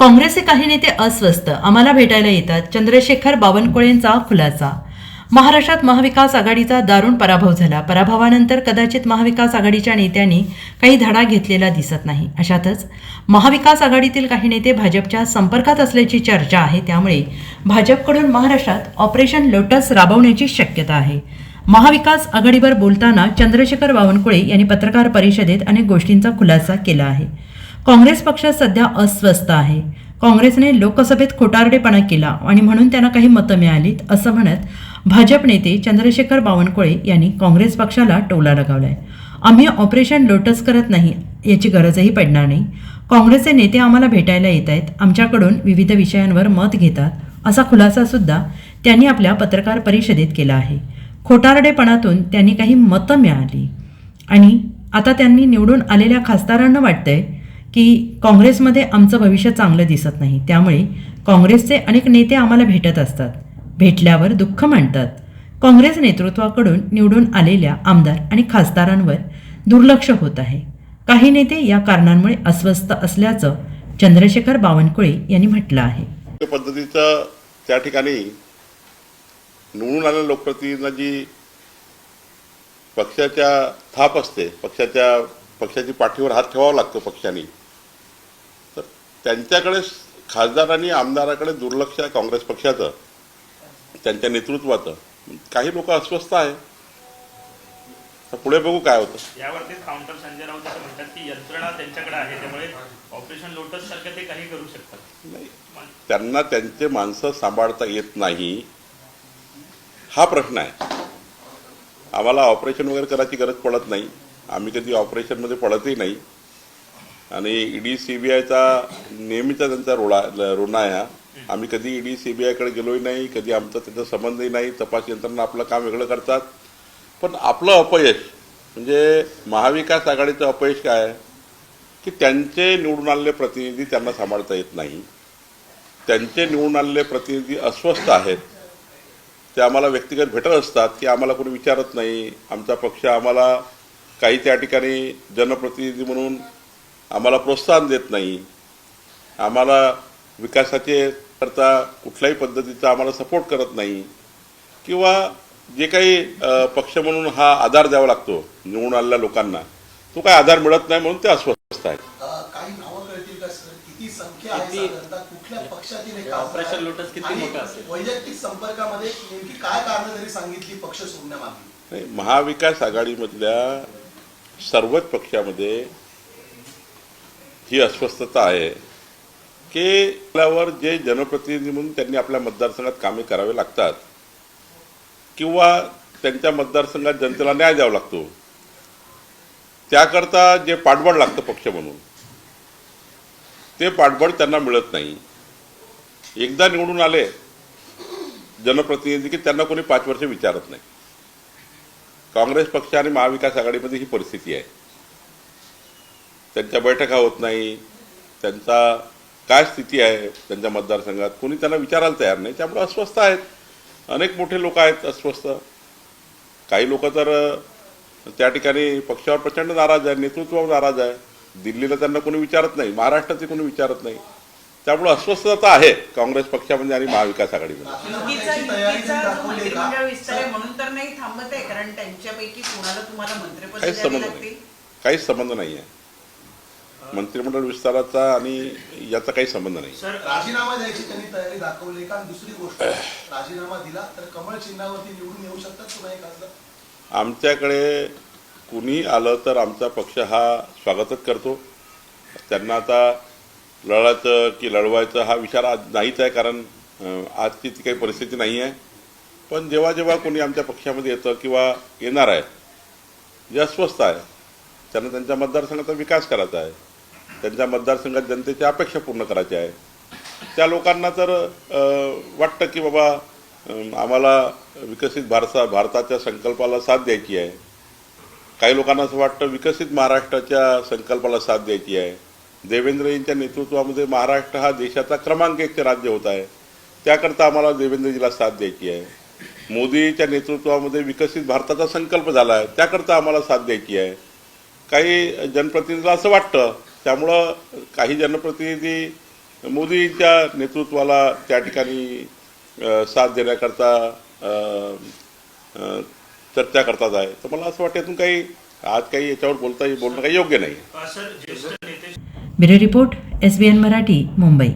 काँग्रेसचे काही नेते अस्वस्थ. आम्हाला भेटायला येतात. चंद्रशेखर बावनकुळेंचा खुलासा. महाराष्ट्रात महाविकास आघाडीचा दारुण पराभव झाला. पराभवानंतर कदाचित महाविकास आघाडीच्या नेत्यांनी काही धडा घेतलेला दिसत नाही. अशातच महाविकास आघाडीतील काही नेते भाजपच्या संपर्कात असल्याची चर्चा आहे. त्यामुळे भाजपकडून महाराष्ट्रात ऑपरेशन लोटस राबवण्याची शक्यता आहे. महाविकास आघाडीवर बोलताना चंद्रशेखर बावनकुळे यांनी पत्रकार परिषदेत अनेक गोष्टींचा खुलासा केला आहे. काँग्रेस पक्ष सध्या अस्वस्थ आहे. काँग्रेसने लोकसभेत खोटारडेपणा केला आणि म्हणून त्यांना काही मतं मिळालीत असं म्हणत भाजप नेते चंद्रशेखर बावनकुळे यांनी काँग्रेस पक्षाला टोला लगावलाय. आम्ही ऑपरेशन लोटस करत नाही याची गरजही पडणार नाही. काँग्रेसचे नेते आम्हाला भेटायला येत आहेत आमच्याकडून विविध विषयांवर मत घेतात असा खुलासा सुद्धा त्यांनी आपल्या पत्रकार परिषदेत केला आहे. खोटारडेपणातून त्यांनी काही मतं मिळाली. आणि आता त्यांनी निवडून आलेल्या खासदारांना वाटतंय की काँग्रेसमध्ये आमचं भविष्य चांगलं दिसत नाही. त्यामुळे काँग्रेसचे अनेक नेते आम्हाला भेटत असतात. भेटल्यावर दुःख मांडतात. काँग्रेस नेतृत्वाकडून निवडून आलेल्या आमदार आणि खासदारांवर दुर्लक्ष होत आहे. काही नेते या कारणांमुळे अस्वस्थ असल्याचं चंद्रशेखर बावनकुळे यांनी म्हटलं आहे. त्या पद्धतीचं त्या ठिकाणी निवडून आलेल्या लोकप्रतिनिधींना जी पक्षाच्या थाप असते पक्षाच्या पक्षाची पाठीवर हात ठेवावा लागतो पक्षाने त्यांच्याकडे खासदार आणि आमदाराकडे दुर्लक्ष आहे काँग्रेस पक्षाचं. त्यांच्या नेतृत्वाचं. काही लोक अस्वस्थ आहे. तर पुढे बघू काय होतं. यावरतीच काउंटर संजय राऊत असं म्हणतात की यंत्रणा त्यांच्याकडे आहे त्यामुळे ऑपरेशन लोटस सारखं ते काही करू शकतात. नाही. त्यांना त्यांचे माणसं सांभाळता येत नाही. हा प्रश्न आहे. आम्हाला ऑपरेशन वगैरे करायची गरज पडत नाही. आम्ही कधी ऑपरेशनमध्ये पडतही नाही. आणि ईडी सी बी आयचा नेहमीचा त्यांचा रोडा रोना आहे हा. आम्ही कधी ईडी सी बी आयकडे गेलोही नाही कधी आमचा त्याचा संबंधही नाही तपास यंत्रणा आपलं काम वेगळं करतात. पण आपलं अपयश म्हणजे महाविकास आघाडीचं अपयश काय? की त्यांचे निवडून आलेले प्रतिनिधी त्यांना सांभाळता येत नाही. त्यांचे निवडून आलेले प्रतिनिधी अस्वस्थ आहेत. ते आम्हाला व्यक्तिगत भेटत असतात की आम्हाला कोणी विचारत नाही. आमचा पक्ष आम्हाला काही त्या ठिकाणी जनप्रतिनिधी म्हणून आम्हाला प्रोत्साहन देत नाही. आम्हाला विकासाचे करता कुठल्याही पद्धतीचा आम्हाला सपोर्ट करत नाही. किंवा जे काही पक्ष म्हणून हा आधार द्यावा लागतो निवडून आलेल्या लोकांना. तो काय आधार मिळत नाही म्हणून ते अस्वस्थ आहेत. अ, काही नावं कळतील का सर? किती संख्या आहे साधारणतः? कुठल्या पक्षातील एक ऑपरेशन खासदार? लोटस किती आणि मोठं असेल? वैयक्तिक संपर्कामध्ये नेमकी काय कारण जरी सांगितली पक्ष सोडण्यामागे? नाही महाविकास आघाडीमधल्या सर्वच पक्षामध्ये ही अस्वस्थता आहे. की आपल्यावर जे जनप्रतिनिधी म्हणून त्यांनी आपल्या मतदारसंघात कामे करावे लागतात किंवा त्यांच्या मतदारसंघात जनतेला न्याय द्यावा लागतो त्याकरता जे पाठबळ लागतं पक्ष म्हणून ते पाठबळ त्यांना मिळत नाही. एकदा निवडून आले जनप्रतिनिधी की त्यांना कोणी पाच वर्ष विचारत नाही. काँग्रेस पक्ष आणि महाविकास आघाडीमध्ये ही परिस्थिती आहे. त्यांच्या बैठका होत नाही. त्यांचा काय स्थिती आहे त्यांच्या मतदारसंघात? कोणी त्यांना विचारायला तयार नाही. त्यामुळे अस्वस्थ आहेत. अनेक मोठे लोक आहेत अस्वस्थ. काही लोक तर त्या ठिकाणी पक्षावर प्रचंड नाराज आहे नेतृत्वावर नाराज आहे. दिल्लीला त्यांना कोणी विचारत नाही. महाराष्ट्राचे कोणी विचारत नाही. त्यामुळे अस्वस्थता आहे काँग्रेस पक्षामध्ये आणि महाविकास आघाडीमध्ये. काहीच संबंध नाही. आहे मंत्रिमंडळ विस्ताराचा आणि याचा काही संबंध नाही. राजीनामा द्यायची त्यांनी तयारी दाखवली का? दुसरी गोष्ट राजीनामा दिला तर कमळ चिन्हावरती निवडून येऊ शकतात खासदार आमच्याकडे कुणी आलं तर आमचा पक्ष हा स्वागतच करतो. त्यांना आता लढायचं की लढवायचं हा विचार आज नाहीच आहे कारण आजची ती काही परिस्थिती नाही आहे. पण जेव्हा जेव्हा कोणी आमच्या पक्षामध्ये येतं किंवा येणार आहे जे अस्वस्थ आहे त्यांना त्यांच्या मतदारसंघाचा विकास करायचा आहे. त्यांच्या मतदारसंघात जनतेच्या अपेक्षा पूर्ण करायच्या आहे. त्या लोकांना तर वाटतं की बाबा आम्हाला विकसित भारता भारताच्या संकल्पाला साथ द्यायची आहे. काही लोकांना असं वाटतं विकसित महाराष्ट्राच्या संकल्पाला साथ द्यायची आहे. देवेंद्रजींच्या नेतृत्वामध्ये महाराष्ट्र हा देशाचा क्रमांक एकचे राज्य होत आहे. त्याकरता आम्हाला देवेंद्रजीला साथ द्यायची आहे. मोदीच्या नेतृत्वामध्ये विकसित भारताचा संकल्प झाला आहे. त्याकरता आम्हाला साथ द्यायची आहे. काही जनप्रतिनिधीला असं वाटतं त्यामुळं काही जनप्रतिनिधी मोदींच्या नेतृत्वाला त्या ठिकाणी साथ देण्याकरता चर्चा करतात आहे. तर मला असं वाटतं यातून काही आज काही याच्यावर बोलता बोलणं काही योग्य नाही. Bureau report S B N Marathi Mumbai.